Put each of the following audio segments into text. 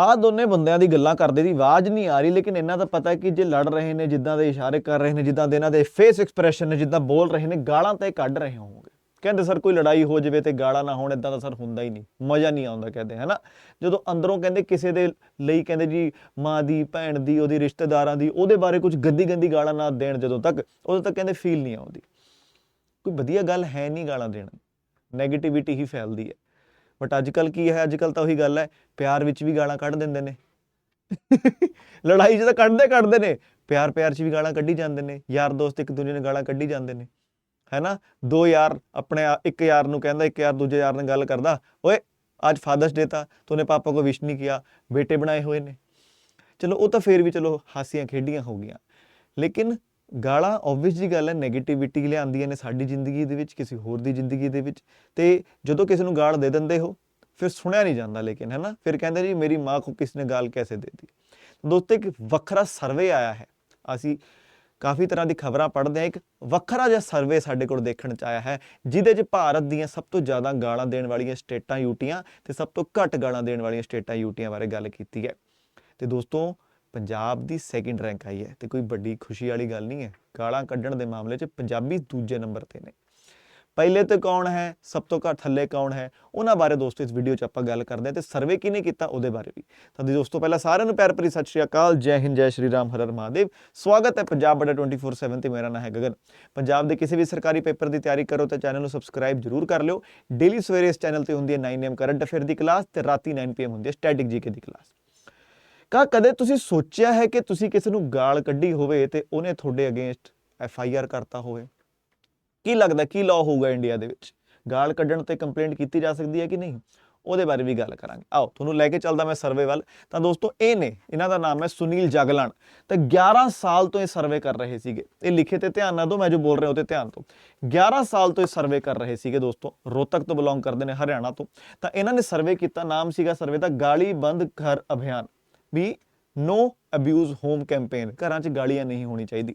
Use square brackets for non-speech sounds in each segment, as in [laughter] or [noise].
ਆ ਦੋਨੇ ਬੰਦਿਆਂ ਦੀ ਗੱਲਾਂ ਕਰਦੇ ਦੀ ਆਵਾਜ਼ ਨਹੀਂ ਆ ਰਹੀ, ਲੇਕਿਨ ਇਹਨਾਂ ਦਾ ਪਤਾ ਕਿ ਜੇ ਲੜ ਰਹੇ ਨੇ, ਜਿੱਦਾਂ ਦੇ ਇਸ਼ਾਰੇ ਕਰ ਰਹੇ ਨੇ, ਜਿੱਦਾਂ ਦੇ ਇਹਨਾਂ ਦੇ ਫੇਸ ਐਕਸਪ੍ਰੈਸ਼ਨ ਨੇ, ਜਿੱਦਾਂ ਬੋਲ ਰਹੇ ਨੇ, ਗਾਲਾਂ ਤਾਂ ਇਹ ਕੱਢ ਰਹੇ ਹੋਵੋਗੇ ਕਹਿੰਦੇ, ਸਰ, ਕੋਈ ਲੜਾਈ ਹੋ ਜਾਵੇ ਤੇ ਗਾਲਾਂ ਨਾ ਹੋਣ ਇਦਾਂ ਦਾ ਸਰ ਹੁੰਦਾ ਹੀ ਨਹੀਂ। ਮਜ਼ਾ ਨਹੀਂ ਆਉਂਦਾ, ਕਹਿੰਦੇ, ਹੈਨਾ? ਜਦੋਂ ਅੰਦਰੋਂ ਕਹਿੰਦੇ ਕਿਸੇ ਦੇ ਲਈ ਕਹਿੰਦੇ ਜੀ, ਮਾਂ ਦੀ, ਭੈਣ ਦੀ, ਉਹਦੀ ਰਿਸ਼ਤੇਦਾਰਾਂ ਦੀ, ਉਹਦੇ ਬਾਰੇ ਕੁਝ ਗੰਦੀ ਗੰਦੀ ਗਾਲਾਂ ਨਾ ਦੇਣ ਜਦੋਂ ਤੱਕ, ਉਦੋਂ ਤੱਕ ਕਹਿੰਦੇ ਫੀਲ ਨਹੀਂ ਆਉਂਦੀ। ਕੋਈ ਵਧੀਆ ਗੱਲ ਹੈ ਨਹੀਂ ਗਾਲਾਂ ਦੇਣ ਨੈਗੇਟਿਵਿਟੀ ਹੀ ਫੈਲਦੀ ਹੈ। ਬਟ ਅੱਜ ਕੱਲ ਕੀ ਹੈ? ਅੱਜ ਕੱਲ ਤਾਂ ਉਹੀ ਗੱਲ ਹੈ ਪਿਆਰ ਵਿੱਚ ਵੀ ਗਾਲਾਂ ਕੱਢ ਦਿੰਦੇ ਨੇ। [laughs] ਲੜਾਈ 'ਚ ਤਾਂ ਕੱਢਦੇ ਕੱਢਦੇ ਨੇ ਪਿਆਰ ਪਿਆਰ 'ਚ ਵੀ ਗਾਲਾਂ ਕੱਢੀ ਜਾਂਦੇ ਨੇ ਯਾਰ ਦੋਸਤ ਇੱਕ ਦੂਜੇ ਨੇ ਗਾਲਾਂ ਕੱਢੀ ਜਾਂਦੇ ਨੇ। ਹੈਨਾ? ਦੋ ਯਾਰ ਆਪਣੇ ਇੱਕ ਯਾਰ ਨੂੰ ਕਹਿੰਦਾ ਇੱਕ ਯਾਰ ਦੂਜੇ ਯਾਰ ਨਾਲ ਗੱਲ ਕਰਦਾ ਓਏ ਅੱਜ ਫਾਦਰਸ ਡੇ ਤਾਂ ਤੂਨੇ ਪਾਪਾ ਕੋ ਵਿਸ਼ ਨਹੀਂ ਕੀਤਾ ਬੇਟੇ ਬਣਾਏ ਹੋਏ ਨੇ। ਚਲੋ ਉਹ ਤਾਂ ਫੇਰ ਵੀ ਚਲੋ ਹਾਸੀਆਂ ਖੇਡੀਆਂ ਹੋ ਗਈਆਂ। ਲੇਕਿਨ ਗਾਲਾਂ ਆਬਵੀਅਸ ਜੀ ਗੱਲ ਹੈ 네ਗੇਟਿਵਿਟੀ ਲਿਆਉਂਦੀਆਂ ਨੇ ਸਾਡੀ ਜ਼ਿੰਦਗੀ ਦੇ ਵਿੱਚ, ਕਿਸੇ ਹੋਰ ਦੀ ਜ਼ਿੰਦਗੀ ਦੇ ਵਿੱਚ। ਤੇ ਜਦੋਂ ਕਿਸੇ ਨੂੰ ਗਾਲ ਦੇ ਦਿੰਦੇ ਹੋ, ਫਿਰ ਸੁਣਿਆ ਨਹੀਂ ਜਾਂਦਾ ਲੇਕਿਨ ਹੈ ਨਾ ਫਿਰ ਕਹਿੰਦੇ ਜੀ, ਮੇਰੀ ਮਾਂ ਕੋ ਕਿਸ ਨੇ ਗਾਲ ਕੈਸੇ ਦੇ दी ਦੋਸਤੋ, ਇੱਕ ਵੱਖਰਾ ਸਰਵੇ ਆਇਆ ਹੈ। ਅਸੀਂ ਕਾਫੀ ਤਰ੍ਹਾਂ ਦੀ ਖਬਰਾਂ ਪੜ੍ਹਦੇ ਹਾਂ। ਇੱਕ ਵੱਖਰਾ ਜਿਹਾ ਸਰਵੇ ਸਾਡੇ ਕੋਲ ਦੇਖਣ ਚ ਆਇਆ ਹੈ, ਜਿਹਦੇ 'ਚ ਭਾਰਤ ਦੀਆਂ ਸਭ ਤੋਂ ਜ਼ਿਆਦਾ ਗਾਲਾਂ ਦੇਣ ਵਾਲੀਆਂ ਸਟੇਟਾਂ, ਯੂਟੀਆਂ ਤੇ ਸਭ ਤੋਂ ਘੱਟ ਗਾਲਾਂ ਦੇਣ ਵਾਲੀਆਂ ਸਟੇਟਾਂ, ਯੂਟੀਆਂ ਬਾਰੇ ਗੱਲ ਕੀਤੀ ਹੈ। ਤੇ ਦੋਸਤੋ ਪੰਜਾਬ ਦੀ ਸੈਕਿੰਡ ਰੈਂਕ ਆਈ ਹੈ ਤੇ ਕੋਈ ਵੱਡੀ ਖੁਸ਼ੀ ਵਾਲੀ ਗੱਲ ਨਹੀਂ ਹੈ। ਗਾਲਾਂ ਕੱਢਣ ਦੇ ਮਾਮਲੇ 'ਚ ਪੰਜਾਬੀ ਦੂਜੇ ਨੰਬਰ ਤੇ ਨੇ। ਪਹਿਲੇ ਤੇ ਕੌਣ ਹੈ? ਸਭ ਤੋਂ ਘੱਟ ਥੱਲੇ ਕੌਣ ਹੈ? ਉਹਨਾਂ ਬਾਰੇ ਦੋਸਤੋ ਇਸ ਵੀਡੀਓ 'ਚ ਆਪਾਂ ਗੱਲ ਕਰਦੇ ਹਾਂ ਤੇ ਸਰਵੇ ਕਿਹਨੇ ਕੀਤਾ? ਉਹਦੇ ਬਾਰੇ ਵੀ। ਤਾਂ ਜੀ ਦੋਸਤੋ, ਪਹਿਲਾਂ ਸਾਰਿਆਂ ਨੂੰ ਪਿਆਰ ਭਰੀ ਸਤਿ ਸ਼੍ਰੀ ਅਕਾਲ। ਜੈ ਹਿੰਦ, ਜੈ ਸ਼੍ਰੀ ਰਾਮ, ਹਰ ਮਹਾਦੇਵ। ਸਵਾਗਤ ਹੈ ਪੰਜਾਬ ਬੜਾ 24/7 ਤੇ ਮੇਰਾ ਨਾਮ ਹੈ ਗਗਨ। ਪੰਜਾਬ ਦੇ ਕਿਸੇ ਵੀ ਸਰਕਾਰੀ ਪੇਪਰ ਦੀ ਤਿਆਰੀ ਕਰੋ ਤਾਂ ਚੈਨਲ ਨੂੰ ਸਬਸਕ੍ਰਾਈਬ ਜਰੂਰ ਕਰ ਲਿਓ। ਡੇਲੀ ਸਵੇਰੇ ਇਸ ਚੈਨਲ ਤੇ ਹੁੰਦੀ ਹੈ 9 am ਕਰੰਟ ਅਫੇਅਰ ਦੀ ਕਲਾਸ ਤੇ ਰਾਤੀ 9 pm ਹੁੰਦੀ ਹੈ ਸਟੈਟਿਕ ਜੀਕੇ ਦੀ ਕਲਾਸ ਕਾ ਕਦੇ ਤੁਸੀਂ ਸੋਚਿਆ ਹੈ ਕਿ ਤੁਸੀਂ ਕਿਸੇ ਨੂੰ ਗਾਲ ਕੱਢੀ ਹੋਵੇ ਤੇ ਉਹਨੇ ਤੁਹਾਡੇ ਅਗੇਂਸਟ ਐਫ ਆਈ ਆਰ ਕਰਤਾ ਹੋਵੇ? ਕੀ ਲੱਗਦਾ, ਕੀ ਲਾਅ ਹੋਊਗਾ ਇੰਡੀਆ ਦੇ ਵਿੱਚ? ਗਾਲ ਕੱਢਣ ਤੇ ਕੰਪਲੇਂਟ ਕੀਤੀ ਜਾ ਸਕਦੀ ਹੈ ਕਿ ਨਹੀਂ? ਉਹਦੇ ਬਾਰੇ ਵੀ ਗੱਲ ਕਰਾਂਗੇ। ਆਓ, ਤੁਹਾਨੂੰ ਲੈ ਕੇ ਚੱਲਦਾ ਮੈਂ ਸਰਵੇ ਵੱਲ। ਤਾਂ ਦੋਸਤੋ, ਇਹ ਨੇ, ਇਹਨਾਂ ਦਾ ਨਾਮ ਹੈ ਸੁਨੀਲ ਜਗਲਾਨ। ਤੇ 11 ਸਾਲ ਤੋਂ ਇਹ ਸਰਵੇ ਕਰ ਰਹੇ ਸੀਗੇ। ਇਹ ਲਿਖੇ ਤੇ ਧਿਆਨ ਨਾ ਦਿਓ ਮੈਂ ਜੋ ਬੋਲ ਰਿਹਾ ਉਹ ਤੇ ਧਿਆਨ ਦਿਓ। 11 ਸਾਲ ਤੋਂ ਇਹ ਸਰਵੇ ਕਰ ਰਹੇ ਸੀਗੇ ਦੋਸਤੋ, ਰੋਹਤਕ ਤੋਂ ਬਿਲੋਂਗ ਕਰਦੇ ਨੇ, ਹਰਿਆਣਾ ਤੋਂ। ਤਾਂ ਇਹਨਾਂ ਨੇ ਸਰਵੇ ਕੀਤਾ, ਨਾਮ ਸੀਗਾ ਸਰਵੇ ਦਾ ਗਾਲੀ ਬੰਦ ਘਰ ਅਭਿਆਨ। ਵੀ ਨੋ ਅਬਿਊਜ਼ ਹੋਮ ਕੈਂਪੇਨ ਘਰਾਂ 'ਚ ਗਾਲੀਆਂ ਨਹੀਂ ਹੋਣੀ ਚਾਹੀਦੀ।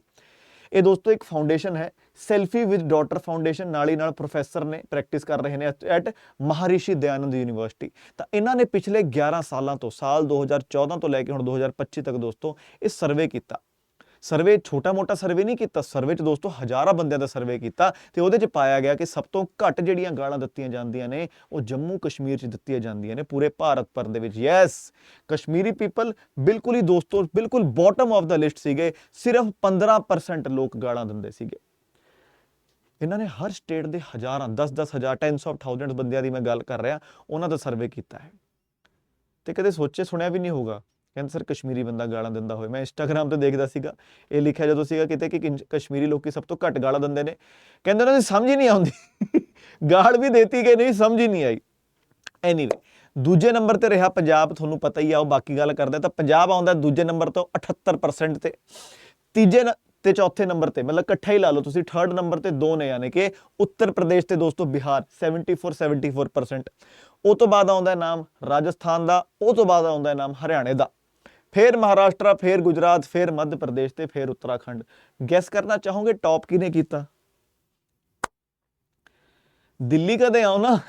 ਇਹ ਦੋਸਤੋ ਇੱਕ ਫਾਊਂਡੇਸ਼ਨ ਹੈ। ਸੈਲਫੀ ਵਿਦ ਡਾਟਰ ਫਾਊਂਡੇਸ਼ਨ ਨਾਲ ਹੀ ਨਾਲ ਪ੍ਰੋਫੈਸਰ ਨੇ ਪ੍ਰੈਕਟਿਸ ਕਰ ਰਹੇ ਨੇ ਐਟ ਮਹਾਰਿਸ਼ੀ ਦਇਆਨੰਦ ਯੂਨੀਵਰਸਿਟੀ ਤਾਂ ਇਹਨਾਂ ਨੇ ਪਿਛਲੇ 11 ਸਾਲਾਂ ਤੋਂ, ਸਾਲ 2014 ਤੋਂ ਲੈ ਕੇ ਹੁਣ 2025 ਤੱਕ ਦੋਸਤੋ, ਇਹ ਸਰਵੇ ਕੀਤਾ। ਸਰਵੇ, ਛੋਟਾ-ਮੋਟਾ ਸਰਵੇ ਨਹੀਂ ਕੀਤਾ, ਸਰਵੇ 'ਚ ਦੋਸਤੋ ਹਜ਼ਾਰਾਂ ਬੰਦਿਆਂ ਦਾ ਸਰਵੇ ਕੀਤਾ ਤੇ ਉਹਦੇ 'ਚ ਪਾਇਆ ਗਿਆ ਕਿ ਸਭ ਤੋਂ ਘੱਟ ਜਿਹੜੀਆਂ ਗਾਲਾਂ ਦਿੱਤੀਆਂ ਜਾਂਦੀਆਂ ਨੇ, ਉਹ ਜੰਮੂ ਕਸ਼ਮੀਰ 'ਚ ਦਿੱਤੀਆਂ ਜਾਂਦੀਆਂ ਨੇ, ਪੂਰੇ ਭਾਰਤ ਭਰ ਦੇ ਵਿੱਚ। ਯੈਸ ਕਸ਼ਮੀਰੀ ਪੀਪਲ ਬਿਲਕੁਲ ਹੀ ਦੋਸਤੋ, ਬਿਲਕੁਲ ਬਾਟਮ ਆਫ ਦਾ ਲਿਸਟ ਸੀਗੇ, ਸਿਰਫ 15% ਲੋਕ ਗਾਲਾਂ ਦਿੰਦੇ ਸੀਗੇ। ਇਹਨਾਂ ਨੇ ਹਰ ਸਟੇਟ ਦੇ ਹਜ਼ਾਰਾਂ 10-10 ਹਜ਼ਾਰ ਟੈਂਸ ਆਫ ਥਾਊਜ਼ੈਂਡਸ ਬੰਦਿਆਂ ਦੀ ਮੈਂ ਗੱਲ ਕਰ ਰਿਹਾ, ਉਹਨਾਂ ਦਾ ਸਰਵੇ ਕੀਤਾ ਹੈ। ਤੇ ਕਦੇ ਸੋਚੇ ਸੁਣਿਆ ਵੀ ਨਹੀਂ ਹੋਊਗਾ। ਕਹਿੰਦੇ, ਸਰ, ਕਸ਼ਮੀਰੀ ਬੰਦਾ ਗਾਲਾਂ ਦਿੰਦਾ ਹੋਵੇ। ਮੈਂ ਇੰਸਟਾਗ੍ਰam ਤੇ ਦੇਖਦਾ ਸੀਗਾ। ਇਹ ਲਿਖਿਆ ਜਦੋਂ ਸੀਗਾ ਕਿਤੇ ਕਿ ਕਿੰਜ- ਕਸ਼ਮੀਰੀ ਲੋਕੀ ਸਭ ਤੋਂ ਘੱਟ ਗਾਲਾਂ ਦਿੰਦੇ ਨੇ। ਕਹਿੰਦੇ ਉਹਨਾਂ ਦੀ ਸਮਝ ਹੀ ਨਹੀਂ ਆਉਂਦੀ। [laughs] ਗਾਲ ਵੀ ਦੇਤੀ ਗਈ, ਨਹੀਂ, ਸਮਝ ਹੀ ਨਹੀਂ ਆਈ। ਐਨੀਵੇ ਦੂਜੇ ਨੰਬਰ ਤੇ ਰਿਹਾ ਪੰਜਾਬ, ਤੁਹਾਨੂੰ ਪਤਾ ਹੀ ਆ, ਉਹ ਬਾਕੀ ਗੱਲ ਕਰਦਾ, ਤਾਂ ਪੰਜਾਬ ਆਉਂਦਾ ਦੂਜੇ ਨੰਬਰ ਤੋਂ 78% ਤੇ। ਤੀਜੇ ਨ- ਤੇ ਚੌਥੇ ਨੰਬਰ ਤੇ, ਮਤਲਬ ਇਕੱਠਾ ਹੀ ਲਾ ਲਓ ਤੁਸੀਂ ਥਰਡ ਨੰਬਰ ਤੇ ਦੋ ਨੇ ਯਾਨੀ ਕਿ ਉੱਤਰ ਪ੍ਰਦੇਸ਼ ਤੇ ਦੋਸਤੋ ਬਿਹਾਰ 74 74% ਉਹ ਤੋਂ ਬਾਅਦ ਆਉਂਦਾ ਨਾਮ ਰਾਜਸਥਾਨ ਦਾ, ਉਹ ਤੋਂ ਬਾਅਦ ਆਉਂਦਾ ਨਾਮ ਹਰਿਆਣੇ ਦਾ। ਫਿਰ ਮਹਾਰਾਸ਼ਟਰ, ਫਿਰ ਗੁਜਰਾਤ, ਫਿਰ ਮੱਧ ਪ੍ਰਦੇਸ਼ ਤੇ ਫਿਰ ਉੱਤਰਾਖੰਡ। ਗੈਸ ਕਰਨਾ ਚਾਹੋਗੇ ਟੌਪ ਕਿਹਨੇ ਕੀਤਾ? ਦਿੱਲੀ ਕਦੇ ਆਉ ਨਾ?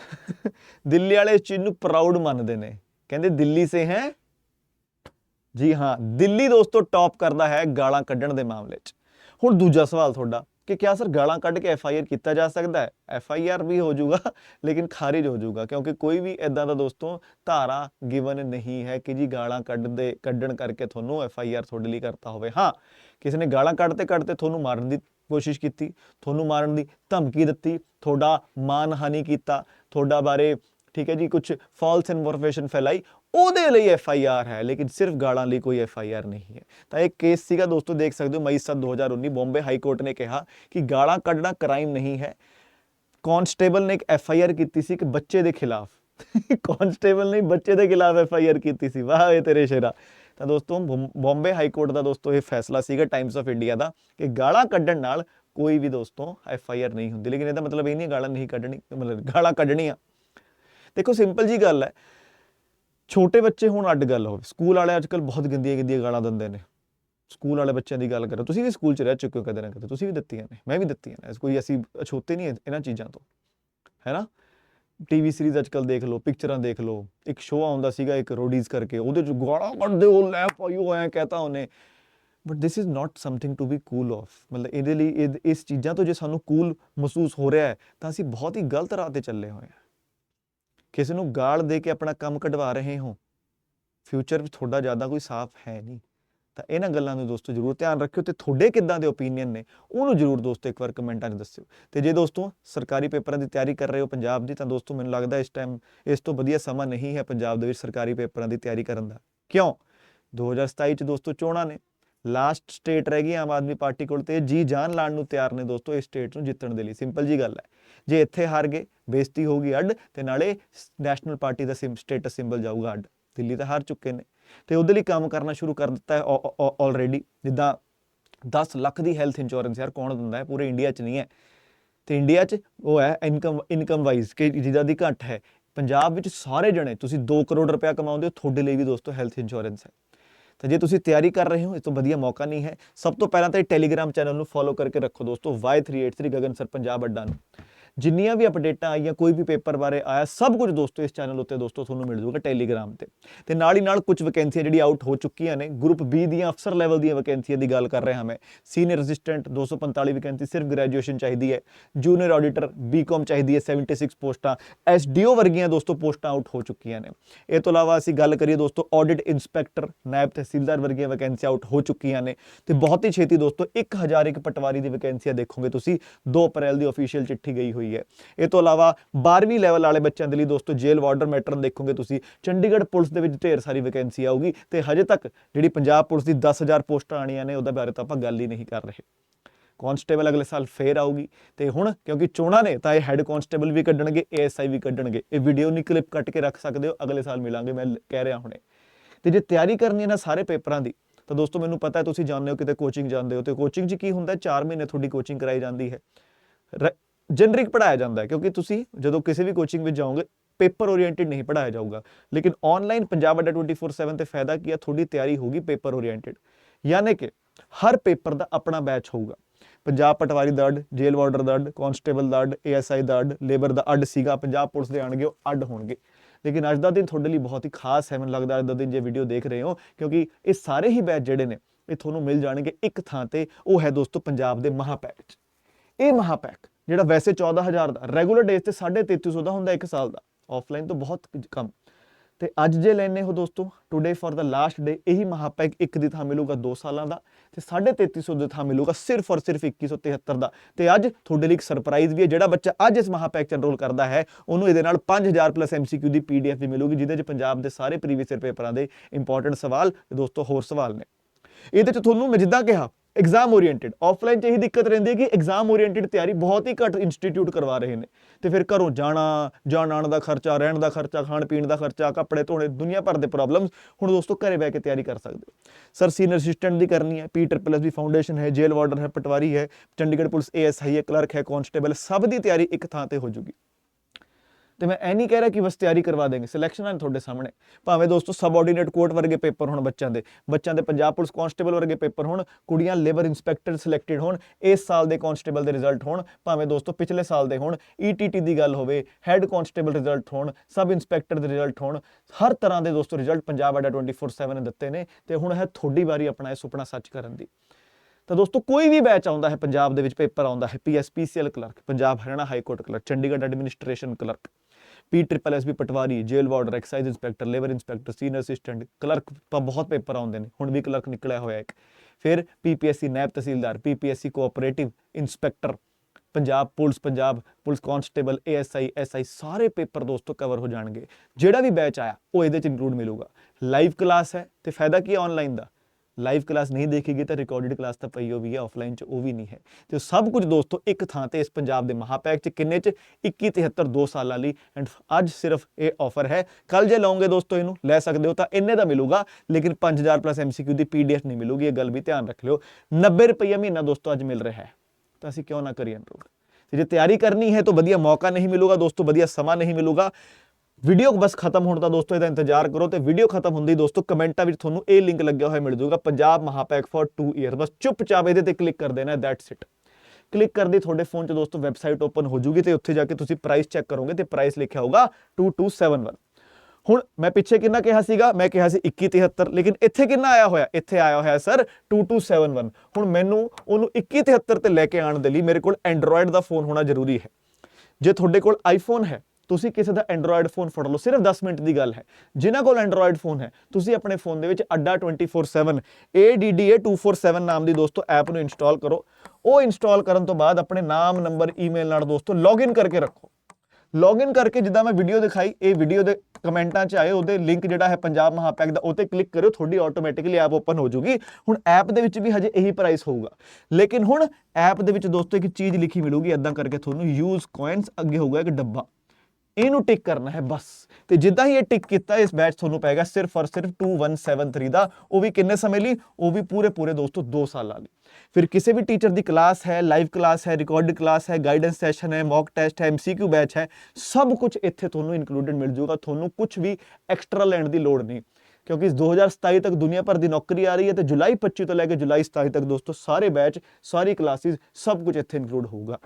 ਦਿੱਲੀ ਵਾਲੇ ਇਸ ਚੀਜ਼ ਨੂੰ ਪ੍ਰਾਊਡ ਮੰਨਦੇ ਨੇ। ਕਹਿੰਦੇ ਦਿੱਲੀ ਸੇ ਹੈ? ਜੀ ਹਾਂ, ਦਿੱਲੀ ਦੋਸਤੋ ਟੌਪ ਕਰਦਾ ਹੈ ਗਾਲਾਂ ਕੱਢਣ ਦੇ ਮਾਮਲੇ 'ਚ। ਹੁਣ ਦੂਜਾ ਸਵਾਲ ਤੁਹਾਡਾ। ਕਿ ਕਿਆ ਸਰ ਗਾਲਾਂ ਕੱਢ ਕੇ ਐਫ ਆਈ ਆਰ ਕੀਤਾ ਜਾ ਸਕਦਾ ਹੈ? ਐਫ ਆਈ ਆਰ ਵੀ ਹੋ ਜਾਊਗਾ, ਲੇਕਿਨ ਖਾਰਿਜ ਹੋ ਜਾਊਗਾ, ਕਿਉਂਕਿ ਕੋਈ ਵੀ ਇਦਾਂ ਦਾ ਦੋਸਤੋ ਧਾਰਾ ਗਿਵਨ ਨਹੀਂ ਹੈ ਕਿ ਜੀ ਗਾਲਾਂ ਕੱਢਦੇ, ਕੱਢਣ ਕਰਕੇ ਤੁਹਾਨੂੰ ਐਫ ਆਈ ਆਰ ਤੁਹਾਡੇ ਲਈ ਕਰਤਾ ਹੋਵੇ। ਹਾਂ, ਕਿਸੇ ਨੇ ਗਾਲਾਂ ਕੱਢਤੇ ਕੱਢਤੇ ਤੁਹਾਨੂੰ ਮਾਰਨ ਦੀ ਕੋਸ਼ਿਸ਼ ਕੀਤੀ, ਤੁਹਾਨੂੰ ਮਾਰਨ ਦੀ ਧਮਕੀ ਦਿੱਤੀ, ਤੁਹਾਡਾ ਮਾਨਹਾਨੀ ਕੀਤਾ, ਤੁਹਾਡਾ ਬਾਰੇ ਠੀਕ ਹੈ ਜੀ ਕੁਝ ਫਾਲਸ ਇਨਫੋਰਮੇਸ਼ਨ ਫੈਲਾਈ ਉਹਦੇ ਲਈ ਐਫ ਆਈ ਆਰ ਹੈ, ਲੇਕਿਨ ਸਿਰਫ ਗਾਲਾਂ ਲਈ ਕੋਈ ਐਫ ਆਈ ਆਰ ਨਹੀਂ ਹੈ। ਤਾਂ ਇਹ ਕੇਸ ਸੀਗਾ, ਦੋਸਤੋ, ਦੇਖ ਸਕਦੇ ਹੋ, ਮਈ 7 2019 ਬੰਬੇ ਹਾਈ ਕੋਰਟ ਨੇ ਕਿਹਾ ਕਿ ਗਾਲਾਂ ਕੱਢਣਾ ਕ੍ਰਾਈਮ ਨਹੀਂ ਹੈ। ਕਾਂਸਟੇਬਲ ਨੇ ਇੱਕ ਐਫ ਆਈ ਆਰ ਕੀਤੀ ਸੀ ਇੱਕ ਬੱਚੇ ਦੇ ਖਿਲਾਫ। ਕਾਂਸਟੇਬਲ [laughs] ਨੇ ਬੱਚੇ ਦੇ ਖਿਲਾਫ ਐਫ ਆਈ ਆਰ ਕੀਤੀ ਸੀ। ਵਾਹ ਇਹ ਤੇਰੇ ਸ਼ੇਰਾ। ਤਾਂ ਦੋਸਤੋ ਬੰਬ- ਬੰਬੇ ਹਾਈ ਕੋਰਟ ਦਾ ਦੋਸਤੋ ਇਹ ਫੈਸਲਾ ਸੀਗਾ ਟਾਈਮਸ ਆਫ ਇੰਡੀਆ ਦਾ ਕਿ ਗਾਲਾਂ ਕੱਢਣ ਨਾਲ ਕੋਈ ਵੀ ਦੋਸਤੋ ਐਫ ਆਈ ਆਰ ਨਹੀਂ ਹੁੰਦੀ। ਲੇਕਿਨ ਇਹਦਾ ਮਤਲਬ ਇਹ ਨਹੀਂ ਗਾਲਾਂ ਨਹੀਂ ਕੱਢਣੀ, ਮਤਲਬ ਗਾਲਾਂ ਕੱਢਣੀਆਂ। ਦੇਖੋ ਸਿੰਪਲ ਜੀ ਗੱਲ ਹੈ। ਛੋਟੇ ਬੱਚੇ ਹੁਣ ਅੱਡ ਗੱਲ ਹੋਵੇ। ਸਕੂਲ ਵਾਲੇ ਅੱਜਕੱਲ ਬਹੁਤ ਗੰਦੀਆਂ ਗੰਦੀਆਂ ਗਾਲਾਂ ਦਿੰਦੇ ਨੇ। ਸਕੂਲ ਵਾਲੇ ਬੱਚਿਆਂ ਦੀ ਗੱਲ ਕਰੋ। ਤੁਸੀਂ ਵੀ ਸਕੂਲ 'ਚ ਰਹਿ ਚੁੱਕੇ ਹੋ ਕਦੇ ਨਾ ਕਦੇ। ਤੁਸੀਂ ਵੀ ਦਿੱਤੀਆਂ ਨੇ। ਮੈਂ ਵੀ ਦਿੱਤੀਆਂ ਨੇ। ਕੋਈ ਅਸੀਂ ਅਛੋਤੇ ਨਹੀਂ ਹੈ ਇਹਨਾਂ ਚੀਜ਼ਾਂ ਤੋਂ। ਹੈ ਨਾ ਟੀਵੀ ਸੀਰੀਜ਼ ਅੱਜਕੱਲ ਦੇਖ ਲਓ ਪਿਕਚਰਾਂ ਦੇਖ ਲਓ। ਇੱਕ ਸ਼ੋਅ ਆਉਂਦਾ ਸੀਗਾ ਇੱਕ ਰੋਡੀਜ਼ ਕਰਕੇ। ਉਹਦੇ ਚ ਗਾਲਾਂ ਕੱਢਦੇ ਉਹ ਲੈ ਪਾਈਓ ਐ ਕਹਤਾ ਉਹਨੇ। But this is not something to be cool off ਮਤਲਬ ਇਹਦੇ ਲਈ ਇਹ- ਇਸ ਚੀਜ਼ਾਂ ਤੋਂ ਜੇ ਸਾਨੂੰ ਕੂਲ ਮਹਿਸੂਸ ਹੋ ਰਿਹਾ ਹੈ, ਤਾਂ ਅਸੀਂ ਬਹੁਤ ਹੀ ਗਲਤ ਰਾਹ ਤੇ ਚੱਲੇ ਹੋਏ ਹਾਂ। ਕਿਸੇ ਨੂੰ ਗਾਲ ਦੇ ਕੇ ਆਪਣਾ ਕੰਮ ਕਢਵਾ ਰਹੇ ਹੋ। ਫਿਊਚਰ ਵਿੱਚ ਤੁਹਾਡਾ ਜ਼ਿਆਦਾ ਕੋਈ ਸਾਫ਼ ਹੈ ਨਹੀਂ। ਤਾਂ ਇਹਨਾਂ ਗੱਲਾਂ ਨੂੰ ਦੋਸਤੋ ਜ਼ਰੂਰ ਧਿਆਨ ਰੱਖਿਓ ਤੇ ਤੁਹਾਡੇ ਕਿੱਦਾਂ ਦੇ ਓਪੀਨੀਅਨ ਨੇ, ਉਹਨੂੰ ਜ਼ਰੂਰ ਦੋਸਤੋ ਇੱਕ ਵਾਰ ਕਮੈਂਟਾਂ 'ਚ ਦੱਸਿਓ। ਤੇ ਜੇ ਦੋਸਤੋ ਸਰਕਾਰੀ ਪੇਪਰਾਂ ਦੀ ਤਿਆਰੀ ਕਰ ਰਹੇ ਹੋ ਪੰਜਾਬ ਦੀ, ਤਾਂ ਦੋਸਤੋ ਮੈਨੂੰ ਲੱਗਦਾ ਇਸ ਟਾਈਮ ਇਸ ਤੋਂ ਵਧੀਆ ਸਮਾਂ ਨਹੀਂ ਹੈ ਪੰਜਾਬ ਦੇ ਵਿੱਚ ਸਰਕਾਰੀ ਪੇਪਰਾਂ ਦੀ ਤਿਆਰੀ ਕਰਨ ਦਾ। ਕਿਉਂ? 2027 ਚ ਦੋਸਤੋ ਚੋਣਾਂ ਨੇ। ਲਾਸਟ ਸਟੇਟ ਰਹਿ ਗਈ ਆਮ ਆਦਮੀ ਪਾਰਟੀ ਕੋਲ ਤੇ ਇਹ ਜੀ ਜਾਨ ਲਾਣ ਨੂੰ ਤਿਆਰ ਨੇ ਦੋਸਤੋ ਇਸ ਸਟੇਟ ਨੂੰ ਜਿੱਤਣ ਦੇ ਲਈ। ਸਿੰਪਲ ਜੀ ਗੱਲ ਹੈ। ਜੇ ਇੱਥੇ ਹਾਰ ਗਏ ਬੇਇੱਜ਼ਤੀ ਹੋਊਗੀ ਅੱਡ ਤੇ ਨਾਲੇ ਨੈਸ਼ਨਲ ਪਾਰਟੀ ਦਾ ਸਟੇਟਸ ਸਿੰਬਲ ਜਾਊਗਾ ਅੱਡ। ਦਿੱਲੀ ਤਾਂ ਹਾਰ ਚੁੱਕੇ ਨੇ। ਤੇ ਉਹਦੇ ਲਈ ਕੰਮ ਕਰਨਾ ਸ਼ੁਰੂ ਕਰ ਦਿੱਤਾ ਹੈ ਆਲਰੇਡੀ ਜਿੱਦਾਂ 10 ਲੱਖ ਦੀ ਹੈਲਥ ਇੰਸ਼ੋਰੈਂਸ ਯਾਰ ਕੌਣ ਦਿੰਦਾ ਹੈ? ਪੂਰੇ ਇੰਡੀਆ 'ਚ ਨਹੀਂ ਹੈ। ਤੇ ਇੰਡੀਆ 'ਚ ਉਹ ਹੈ ਇਨਕਮ ਇਨਕਮ ਵਾਈਜ਼ ਕਿ ਜਿਹਦਾ ਦੀ ਘੱਟ ਹੈ। ਪੰਜਾਬ ਵਿੱਚ ਸਾਰੇ ਜਣੇ, ਤੁਸੀਂ 2 ਕਰੋੜ ਰੁਪਇਆ ਕਮਾਉਂਦੇ ਹੋ, ਤੁਹਾਡੇ ਲਈ ਵੀ ਦੋਸਤੋ ਹੈਲਥ ਇੰਸ਼ੋਰੈਂਸ ਹੈ। ਤਾਂ ਜੇ ਤੁਸੀਂ ਤਿਆਰੀ ਕਰ ਰਹੇ ਹੋ ਇਸ ਤੋਂ ਵਧੀਆ ਮੌਕਾ ਨਹੀਂ ਹੈ। ਸਭ ਤੋਂ ਪਹਿਲਾਂ ਤਾਂ ਇਹ ਟੈਲੀਗ੍ਰਾਮ ਚੈਨਲ ਨੂੰ ਫੋਲੋ ਕਰਕੇ ਰੱਖੋ ਦੋਸਤੋ। Y383 ਗਗਨ ਸਰ ਪੰਜਾਬ ਅੱਡਾ ਨੂੰ। ਜਿੰਨੀਆਂ ਵੀ ਅਪਡੇਟਾਂ ਆਈਆਂ, ਕੋਈ ਵੀ ਪੇਪਰ ਬਾਰੇ ਆਇਆ, ਸਭ ਕੁਝ ਦੋਸਤੋ ਇਸ ਚੈਨਲ ਉੱਤੇ ਦੋਸਤੋ ਤੁਹਾਨੂੰ ਮਿਲ ਜਾਊਗਾ ਟੈਲੀਗ੍ਰਾਮ ਤੇ। ਤੇ ਨਾਲ ਹੀ ਨਾਲ ਕੁਝ ਵੈਕੈਂਸੀਆਂ ਜਿਹੜੀ ਆਊਟ ਹੋ ਚੁੱਕੀਆਂ ਨੇ ਗਰੁੱਪ ਬੀ ਦੀਆਂ, ਅਫਸਰ ਲੈਵਲ ਦੀਆਂ ਵੈਕੈਂਸੀਆਂ ਦੀ ਗੱਲ ਕਰ ਰਿਹਾ ਮੈਂ। ਸੀਨੀਅਰ ਅਸਿਸਟੈਂਟ 245 ਵੈਕੈਂਸੀ ਸਿਰਫ ਗ੍ਰੈਜੂਏਸ਼ਨ ਚਾਹੀਦੀ ਹੈ। ਜੂਨੀਅਰ ਆਡੀਟਰ ਬੀਕਾਮ ਚਾਹੀਦੀ ਹੈ 76 ਪੋਸਟਾਂ। ਐਸਡੀਓ ਵਰਗੀਆਂ ਦੋਸਤੋ ਪੋਸਟਾਂ ਆਊਟ ਹੋ ਚੁੱਕੀਆਂ ਨੇ। ਇਹ ਤੋਂ ਇਲਾਵਾ ਅਸੀਂ ਗੱਲ ਕਰੀਏ ਦੋਸਤੋ ਆਡਿਟ ਇਨਸਪੈਕਟਰ ਨਾਇਬ ਤਹਿਸੀਲਦਾਰ ਵਰਗੀਆਂ ਵੈਕੈਂਸੀਆਂ ਆਊਟ ਹੋ ਚੁੱਕੀਆਂ ਨੇ। ਤੇ ਬਹੁਤ ਹੀ ਛੇਤੀ ਦੋਸਤੋ 1001 ਪਟਵਾਰੀ ਦੀ ਵੈਕੈਂਸੀਆਂ ਦੇਖੋਗੇ ਤੁਸੀਂ। 2 ਅਪ੍ਰੈਲ ਦੀ ਅਫੀਸ਼ੀਅਲ ਚਿੱਠੀ ਗਈ ਹੋਈ ਹੈ। ਇਹ ਤੋਂ ਇਲਾਵਾ 12ਵੀਂ ਲੈਵਲ ਵਾਲੇ ਬੱਚਿਆਂ ਦੇ ਲਈ ਦੋਸਤੋ ਜੇਲ੍ਹ ਵਾਰਡਰ ਮੈਟਰ ਦੇਖੋਗੇ ਤੁਸੀਂ, ਚੰਡੀਗੜ੍ਹ ਪੁਲਿਸ ਦੇ ਵਿੱਚ ਢੇਰ ਸਾਰੀ ਵੈਕੈਂਸੀ ਆਊਗੀ ਤੇ ਹਜੇ ਤੱਕ ਜਿਹੜੀ ਪੰਜਾਬ ਪੁਲਿਸ ਦੀ 10000 ਪੋਸਟਾਂ ਆਣੀਆਂ ਨੇ ਉਹਦੇ ਬਾਰੇ ਤਾਂ ਆਪਾਂ ਗੱਲ ਹੀ ਨਹੀਂ ਕਰ ਰਹੇ। ਕਾਂਸਟੇਬਲ ਅਗਲੇ ਸਾਲ ਫੇਰ ਆਊਗੀ ਤੇ ਹੁਣ ਕਿਉਂਕਿ ਚੋਣਾਂ ਨੇ ਤਾਂ ਇਹ ਹੈੱਡ ਕਾਂਸਟੇਬਲ ਵੀ ਕੱਢਣਗੇ ਏਐਸਆਈ ਵੀ ਕੱਢਣਗੇ। ਇਹ ਵੀਡੀਓ ਨਹੀਂ ਕਲਿੱਪ ਕੱਟ ਕੇ ਰੱਖ ਸਕਦੇ ਹੋ, ਅਗਲੇ ਸਾਲ ਮਿਲਾਂਗੇ ਮੈਂ ਕਹਿ ਰਿਹਾ ਹੁਣੇ। ਤੇ ਜੇ ਤਿਆਰੀ ਕਰਨੀ ਹੈ ਨਾ ਸਾਰੇ ਪੇਪਰਾਂ ਦੀ, ਤਾਂ ਦੋਸਤੋ ਮੈਨੂੰ ਪਤਾ ਹੈ ਤੁਸੀਂ ਜਾਣਦੇ ਹੋ ਕਿਤੇ ਕੋਚਿੰਗ ਜਾਂਦੇ ਹੋ ਤੇ ਕੋਚਿੰਗ 'ਚ ਕੀ ਹੁੰਦਾ 4 ਮਹੀਨੇ ਤੁਹਾਡੀ ਕੋਚਿੰਗ ਕਰਾਈ ਜਾਂਦੀ ਹੈ। ਜਨਰਿਕ ਪੜਾਇਆ ਜਾਂਦਾ ਹੈ, ਕਿਉਂਕਿ ਤੁਸੀਂ ਜਦੋਂ ਕਿਸੇ ਵੀ ਕੋਚਿੰਗ ਵਿੱਚ ਜਾਓਗੇ ਪੇਪਰ ਓਰੀਐਂਟਡ ਨਹੀਂ ਪੜਾਇਆ ਜਾਊਗਾ। ਲੇਕਿਨ ਆਨਲਾਈਨ ਪੰਜਾਬ ਅੱਡਾ 24/7 ਤੇ ਫਾਇਦਾ ਕੀ ਹੈ? ਤੁਹਾਡੀ ਤਿਆਰੀ ਹੋਗੀ ਪੇਪਰ ਓਰੀਐਂਟਡ ਯਾਨੀ ਕਿ ਹਰ ਪੇਪਰ ਦਾ ਆਪਣਾ ਬੈਚ ਹੋਊਗਾ। ਪੰਜਾਬ ਪਟਵਾਰੀ ਦਾ ਅੱਡ ਜੇਲ੍ਹ ਵਾਰਡਰ ਦਾ ਅੱਡ ਕਾਂਸਟੇਬਲ ਦਾ ਅੱਡ ਏਐਸਆਈ ਦਾ ਅੱਡ ਲੇਬਰ ਦਾ ਅੱਡ ਸੀਗਾ, ਪੰਜਾਬ ਪੁਲਿਸ ਦੇ ਆਣਗੇ ਉਹ ਅੱਡ ਹੋਣਗੇ। ਲੇਕਿਨ ਅੱਜ ਦਾ ਦਿਨ ਤੁਹਾਡੇ ਲਈ ਬਹੁਤ ਹੀ ਖਾਸ ਹੈ, ਮੈਨੂੰ ਲੱਗਦਾ ਅੱਜ ਦਾ ਦਿਨ ਜੇ ਵੀਡੀਓ ਦੇਖ ਰਹੇ ਹੋ, ਕਿਉਂਕਿ ਇਹ ਸਾਰੇ ਹੀ ਬੈਚ ਜਿਹੜੇ ਨੇ, ਇਹ ਤੁਹਾਨੂੰ ਮਿਲ ਜਾਣਗੇ ਇੱਕ ਥਾਂ ਤੇ, ਉਹ ਹੈ ਦੋਸਤੋ ਪੰਜਾਬ ਦੇ ਮਹਾਪੈਕ ਇਹ ਮਹਾਪੈਕ ਜਿਹੜਾ ਵੈਸੇ 14000 ਦਾ ਰੈਗੂਲਰ ਡੇਜ਼ ਤੇ 3350 ਦਾ ਹੁੰਦਾ ਇੱਕ ਸਾਲ ਦਾ। ਆਫਲਾਈਨ ਤੋਂ ਬਹੁਤ ਕੁਝ ਕਮ। ਤੇ ਅੱਜ ਜੇ ਲੈਣੇ ਹੋ ਦੋਸਤੋ today for the last day ਇਹੀ ਮਹਾਪੈਕ ਇੱਕ ਦੀ ਥਾਂ ਮਿਲੂਗਾ 2 ਸਾਲਾਂ ਦਾ ਤੇ 3350 ਦੀ ਥਾਂ ਮਿਲੂਗਾ ਸਿਰਫ ਔਰ ਸਿਰਫ 2173 ਦਾ। ਤੇ ਅੱਜ ਤੁਹਾਡੇ ਲਈ ਇੱਕ ਸਰਪ੍ਰਾਈਜ਼ ਵੀ ਹੈ, ਜਿਹੜਾ ਬੱਚਾ ਅੱਜ ਇਸ ਮਹਾਪੈਕ ਚ ਐਨਰੋਲ ਕਰਦਾ ਹੈ, ਉਹਨੂੰ ਇਹਦੇ ਨਾਲ 5000 ਪਲੱਸ ਐਮਸੀਕਿਊ ਦੀ ਪੀਡੀਐਫ ਵੀ ਮਿਲੂਗੀ, ਜਿਹਦੇ ਚ ਪੰਜਾਬ ਦੇ ਸਾਰੇ ਪ੍ਰੀਵੀਅਸ ਈਅਰ ਪੇਪਰਾਂ ਦੇ ਇੰਪੋਰਟੈਂਟ ਸਵਾਲ, ਦੋਸਤੋ ਹੋਰ ਸਵਾਲ ਨੇ। ਇਹਦੇ ਚ ਤੁਹਾਨੂੰ ਮੈਂ ਜਿੱਦਾਂ ਕਿਹਾ ਐਗਜ਼ਾਮ ਓਰੀਐਂਟਡ ਆਫਲਾਈਨ ਚ ਇਹੀ ਦਿੱਕਤ ਰਹਿੰਦੀ ਹੈ ਕਿ ਐਗਜ਼ਾਮ ਓਰੀਐਂਟਡ ਤਿਆਰੀ ਬਹੁਤ ਹੀ ਘੱਟ ਇੰਸਟੀਟਿਊਟ ਕਰਵਾ ਰਹੇ ਨੇ। ਤੇ ਫਿਰ ਘਰੋਂ ਜਾਣਾ, ਜਾਣ ਆਉਣ ਦਾ ਖਰਚਾ, ਰਹਿਣ ਦਾ ਖਰਚਾ, ਖਾਣ ਪੀਣ ਦਾ ਖਰਚਾ, ਕੱਪੜੇ ਧੋਣੇ, ਦੁਨੀਆ ਭਰ ਦੇ ਪ੍ਰੋਬਲਮਸ ਹੁਣ ਦੋਸਤੋ ਘਰੇ ਬਹਿ ਕੇ ਤਿਆਰੀ ਕਰ ਸਕਦੇ ਹੋ। ਸਰ ਸੀਨੀਅਰ ਅਸਿਸਟੈਂਟ ਦੀ ਕਰਨੀ ਹੈ ਪੀਟਰ ਪਲੱਸ ਵੀ ਫਾਊਂਡੇਸ਼ਨ ਹੈ ਜੇਲ ਵਾਰਡਰ ਹੈ, ਪਟਵਾਰੀ ਹੈ, ਚੰਡੀਗੜ੍ਹ ਪੁਲਿਸ ਏਐਸਆਈ ਹੈ ਕਲਰਕ ਹੈ ਕਾਂਸਟੇਬਲ ਸਭ ਦੀ ਤਿਆਰੀ ਇੱਕ ਥਾਂ ਤੇ ਹੋ ਜੂਗੀ। ਤੇ ਮੈਂ ਇਹ ਨਹੀਂ ਕਹਿ ਰਿਹਾ ਕਿ ਬਸ ਤਿਆਰੀ ਕਰਵਾ ਦੇਂਗੇ ਸਿਲੈਕਸ਼ਨ ਹੈ ਤੁਹਾਡੇ ਸਾਹਮਣੇ। ਭਾਵੇਂ ਦੋਸਤੋ ਸਬਆਰਡੀਨੇਟ ਕੋਰਟ ਵਰਗੇ ਪੇਪਰ ਹੋਣ ਬੱਚਿਆਂ ਦੇ ਬੱਚਿਆਂ ਦੇ ਪੰਜਾਬ ਪੁਲਿਸ ਕਾਂਸਟੇਬਲ ਵਰਗੇ ਪੇਪਰ ਹੋਣ, ਕੁੜੀਆਂ ਲੇਬਰ ਇਨਸਪੈਕਟਰ ਸਿਲੈਕਟਡ ਹੋਣ, ਇਸ ਸਾਲ ਦੇ ਕਾਂਸਟੇਬਲ ਦੇ ਰਿਜ਼ਲਟ ਹੋਣ, ਭਾਵੇਂ ਦੋਸਤੋ ਪਿਛਲੇ ਸਾਲ ਦੇ ਹੋਣ ਈਟੀਟੀ ਦੀ ਗੱਲ ਹੋਵੇ ਹੈੱਡ ਕਾਂਸਟੇਬਲ ਰਿਜ਼ਲਟ ਹੋਣ ਸਬ ਇੰਸਪੈਕਟਰ ਦੇ ਰਿਜ਼ਲਟ ਹੋਣ, ਹਰ ਤਰ੍ਹਾਂ ਦੇ ਦੋਸਤੋ ਰਿਜ਼ਲਟ ਪੰਜਾਬ ਅੱਡਾ 24/7 ਨੇ ਦਿੱਤੇ ਨੇ ਤੇ ਹੁਣ ਹੈ ਤੁਹਾਡੀ ਵਾਰੀ ਆਪਣਾ ਇਹ ਸੁਪਨਾ ਸੱਚ ਕਰਨ ਦੀ। ਤਾਂ ਦੋਸਤੋ ਕੋਈ ਵੀ ਬੈਚ ਆਉਂਦਾ ਹੈ, ਪੰਜਾਬ ਦੇ ਵਿੱਚ ਪੇਪਰ ਆਉਂਦਾ ਹੈ PSPCL clerk Punjab Haryana high court clerk Chandigarh administration clerk P triple S B patwari, jail warder, excise inspector, labour inspector, senior assistant, clerk ਬਹੁਤ ਪੇਪਰ ਆਉਂਦੇ ਨੇ, ਹੁਣ ਵੀ ਕਲਰਕ ਨਿਕਲਿਆ ਹੋਇਆ ਇੱਕ। ਫਿਰ PPSC naib tehsildar, PPSC cooperative inspector, Punjab police Punjab police constable, ASI, SI ਸਾਰੇ ਪੇਪਰ ਦੋਸਤੋ ਕਵਰ ਹੋ ਜਾਣਗੇ। ਜਿਹੜਾ ਵੀ ਬੈਚ ਆਇਆ, ਉਹ ਇਹਦੇ ਚ ਇਨਕਲੂਡ ਮਿਲੂਗਾ। ਲਾਈਵ ਕਲਾਸ ਹੈ, ਤੇ ਫਾਇਦਾ ਕੀ ਹੈ ਆਨਲਾਈਨ ਦਾ? ਲਾਈਵ ਕਲਾਸ ਨਹੀਂ ਦੇਖੇਗੀ ਤਾਂ ਰਿਕਾਰਡਡ ਕਲਾਸ ਤਾਂ ਪਈ ਹੋ ਵੀ ਹੈ ਆਫਲਾਈਨ ਚ ਉਹ ਵੀ ਨਹੀਂ ਹੈ। ਤੇ ਸਭ ਕੁਝ ਦੋਸਤੋ ਇੱਕ ਥਾਂ ਤੇ ਇਸ ਪੰਜਾਬ ਦੇ ਮਹਾਪੈਕ ਚ ਕਿੰਨੇ ਚ? 2173 2 ਸਾਲਾਂ ਲਈ। ਐਂਡ ਅੱਜ ਸਿਰਫ ਇਹ ਆਫਰ ਹੈ। ਕੱਲ ਜੇ ਲਓਗੇ ਦੋਸਤੋ ਇਹਨੂੰ, ਲੈ ਸਕਦੇ ਹੋ ਤਾਂ ਇੰਨੇ ਦਾ ਮਿਲੂਗਾ, ਲੇਕਿਨ 5000 ਪਲੱਸ ਐਮਸੀਕਿਊ ਦੀ ਪੀਡੀਐਫ ਨਹੀਂ ਮਿਲੂਗੀ, ਇਹ ਗੱਲ ਵੀ ਧਿਆਨ ਰੱਖ ਲਿਓ। 90 ਰੁਪਏ ਮਹੀਨਾ ਦੋਸਤੋ ਅੱਜ ਮਿਲ ਰਿਹਾ ਹੈ। ਤਾਂ ਅਸੀਂ ਕਿਉਂ ਨਾ ਕਰੀਏ ਐਨਰੋਲ ਤੇ ਜੇ ਤਿਆਰੀ ਕਰਨੀ ਹੈ ਤਾਂ ਵਧੀਆ ਮੌਕਾ ਨਹੀਂ ਮਿਲੂਗਾ ਦੋਸਤੋ, ਵਧੀਆ ਸਮਾਂ ਨਹੀਂ ਮਿਲੂਗਾ। ਵੀਡੀਓ ਬਸ ਖਤਮ ਹੋਣ ਦਾ ਦੋਸਤੋ ਇਹਦਾ ਇੰਤਜ਼ਾਰ ਕਰੋ ਤੇ ਵੀਡੀਓ ਖਤਮ ਹੁੰਦੀ ਦੋਸਤੋ ਕਮੈਂਟਾਂ ਵਿੱਚ ਤੁਹਾਨੂੰ ਇਹ ਲਿੰਕ ਲੱਗਿਆ ਹੋਇਆ ਮਿਲ ਜਾਊਗਾ, ਪੰਜਾਬ ਮਹਾਪੈਕ ਫॉर 2 ਇਅਰ ਬਸ ਚੁੱਪਚਾਪ ਇਹਦੇ ਤੇ ਕਲਿੱਕ ਕਰ ਦੇਣਾ ਦੈਟਸ ਇਟ ਕਲਿੱਕ ਕਰਦੇ ਤੁਹਾਡੇ ਫੋਨ 'ਚ ਦੋਸਤੋ ਵੈਬਸਾਈਟ ਓਪਨ ਹੋ ਜੂਗੀ ਤੇ ਉੱਥੇ ਜਾ ਕੇ ਤੁਸੀਂ ਪ੍ਰਾਈਸ ਚੈੱਕ ਕਰੋਗੇ ਤੇ ਪ੍ਰਾਈਸ ਲਿਖਿਆ ਹੋਊਗਾ 2271 ਹੁਣ ਮੈਂ ਪਿੱਛੇ ਕਿੰਨਾ ਕਿਹਾ ਸੀਗਾ? ਮੈਂ ਕਿਹਾ ਸੀ 2173 ਲੇਕਿਨ ਇੱਥੇ ਕਿੰਨਾ ਆਇਆ ਹੋਇਆ? ਇੱਥੇ ਆਇਆ ਹੋਇਆ ਸਰ 2271 ਹੁਣ ਮੈਨੂੰ ਉਹਨੂੰ 2173 ਤੇ ਲੈ ਕੇ ਆਉਣ ਦੇ ਲਈ ਮੇਰੇ ਕੋਲ ਐਂਡਰੋਇਡ ਦਾ ਫੋਨ ਹੋਣਾ ਜ਼ਰੂਰੀ ਹੈ। ਜੇ ਤੁਹਾਡੇ ਕੋਲ ਆਈਫੋਨ ਹੈ ਤੁਸੀਂ ਕਿਸੇ ਦਾ ਐਂਡਰੋਇਡ ਫੋਨ ਫੜ ਲਓ, ਸਿਰਫ 10 ਮਿੰਟ ਦੀ ਗੱਲ ਹੈ। ਜਿਨ੍ਹਾਂ ਕੋਲ ਐਂਡਰੋਇਡ ਫੋਨ ਹੈ, ਤੁਸੀਂ ਆਪਣੇ ਫੋਨ ਦੇ ਵਿੱਚ ਅੱਡਾ 24/7 ADDA 247 ਨਾਮ ਦੀ ਦੋਸਤੋ ਐਪ ਨੂੰ ਇੰਸਟਾਲ ਕਰੋ। ਉਹ ਇੰਸਟਾਲ ਕਰਨ ਤੋਂ ਬਾਅਦ ਆਪਣੇ ਨਾਮ ਨੰਬਰ ਈਮੇਲ ਨਾਲ ਦੋਸਤੋ ਲੌਗਇਨ ਕਰਕੇ ਰੱਖੋ। ਲੌਗਇਨ ਕਰਕੇ ਜਿੱਦਾਂ ਮੈਂ ਵੀਡੀਓ ਦਿਖਾਈ, ਇਹ ਵੀਡੀਓ ਦੇ ਕਮੈਂਟਾਂ 'ਚ ਆਏ, ਉਹਦੇ ਲਿੰਕ ਜਿਹੜਾ ਹੈ ਪੰਜਾਬ ਮਹਾਪੈਕ ਦਾ ਉਹ ਤੇ ਕਲਿੱਕ ਕਰਿਓ, ਤੁਹਾਡੀ ਆਟੋਮੈਟਿਕਲੀ ਐਪ ਓਪਨ ਹੋ ਜੂਗੀ। ਹੁਣ ਐਪ ਦੇ ਵਿੱਚ ਵੀ ਹਜੇ ਇਹੀ ਪ੍ਰਾਈਸ ਹੋਊਗਾ। ਲੇਕਿਨ ਹੁਣ ਐਪ ਦੇ ਵਿੱਚ ਦੋਸਤੋ ਇੱਕ ਚੀਜ਼ ਲਿਖੀ ਮਿਲੂਗੀ ਇਦਾਂ ਕਰਕੇ ਤੁਹਾਨੂੰ ਯੂਜ਼ ਕੋਇਨਸ ਅੱਗੇ ਹੋਊਗਾ ਇੱਕ ਡੱਬਾ। ਇਹਨੂੰ ਟਿਕ ਕਰਨਾ ਹੈ ਬਸ। ਤੇ ਜਿੱਦਾਂ ਹੀ ਇਹ ਟਿਕ ਕੀਤਾ, ਇਸ ਬੈਚ ਤੁਹਾਨੂੰ ਪਏਗਾ ਸਿਰਫ ਔਰ ਸਿਰਫ 2173 ਦਾ। ਉਹ ਵੀ ਕਿੰਨੇ ਸਮੇਂ ਲਈ? ਉਹ ਵੀ ਪੂਰੇ ਪੂਰੇ ਦੋਸਤੋ 2 ਸਾਲਾਂ ਲਈ। ਫਿਰ ਕਿਸੇ ਵੀ ਟੀਚਰ ਦੀ ਕਲਾਸ ਹੈ ਲਾਈਵ ਕਲਾਸ ਹੈ ਰਿਕਾਰਡਡ ਕਲਾਸ ਹੈ ਗਾਈਡੈਂਸ ਸੈਸ਼ਨ ਹੈ ਮੌਕ ਟੈਸਟ ਹੈ ਐਮਸੀਕਿਊ ਬੈਚ ਹੈ, ਸਭ ਕੁਝ ਇੱਥੇ ਤੁਹਾਨੂੰ ਇਨਕਲੂਡਡ ਮਿਲ ਜਾਊਗਾ। ਤੁਹਾਨੂੰ ਕੁਝ ਵੀ ਐਕਸਟਰਾ ਲੈਣ ਦੀ ਲੋੜ ਨਹੀਂ। ਕਿਉਂਕਿ 2027 ਤੱਕ ਦੁਨੀਆ ਭਰ ਦੀ ਨੌਕਰੀ ਆ ਰਹੀ ਹੈ ਤੇ ਜੁਲਾਈ 25 ਤੋਂ ਲੈ ਕੇ ਜੁਲਾਈ 27 ਤੱਕ ਦੋਸਤੋ ਸਾਰੇ ਬੈਚ ਸਾਰੀ ਕਲਾਸਿਸ ਸਭ ਕੁਝ ਇੱਥੇ ਇਨਕਲੂਡ ਹੋਊਗਾ।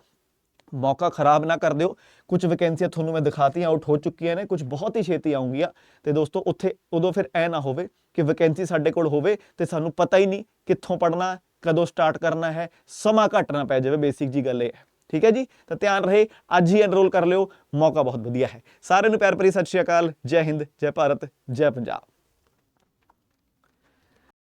ਮੌਕਾ ਖਰਾਬ ਨਾ ਕਰ ਦਿਓ। ਕੁਝ ਵੈਕੈਂਸੀਆਂ ਤੁਹਾਨੂੰ ਮੈਂ ਦਿਖਾਤੀਆਂ ਆਊਟ ਹੋ ਚੁੱਕੀਆਂ ਨੇ, ਕੁਝ ਬਹੁਤ ਹੀ ਛੇਤੀ ਆਉਂਗੀਆਂ। ਤੇ ਦੋਸਤੋ, ਉੱਥੇ ਉਦੋਂ ਫਿਰ ਐ ਨਾ ਹੋਵੇ ਕਿ ਵੈਕੈਂਸੀ ਸਾਡੇ ਕੋਲ ਹੋਵੇ ਤੇ ਸਾਨੂੰ ਪਤਾ ਹੀ ਨਹੀਂ ਕਿੱਥੋਂ ਪੜਨਾ ਕਦੋਂ ਸਟਾਰਟ ਕਰਨਾ ਹੈ, ਸਮਾਂ ਘੱਟ ਨਾ ਪੈ ਜਾਵੇ ਬੇਸਿਕ ਜੀ ਗੱਲ ਇਹ ਹੈ। ਠੀਕ ਹੈ ਜੀ? ਤਾਂ ਧਿਆਨ ਰਹੇ, ਅੱਜ ਹੀ ਐਨਰੋਲ ਕਰ ਲਿਓ, ਮੌਕਾ ਬਹੁਤ ਵਧੀਆ ਹੈ। ਸਾਰਿਆਂ ਨੂੰ ਪਿਆਰ ਭਰੀ ਸਤਿ ਸ਼੍ਰੀ ਅਕਾਲ, ਜੈ ਹਿੰਦ, ਜੈ ਭਾਰਤ, ਜੈ ਪੰਜਾਬ।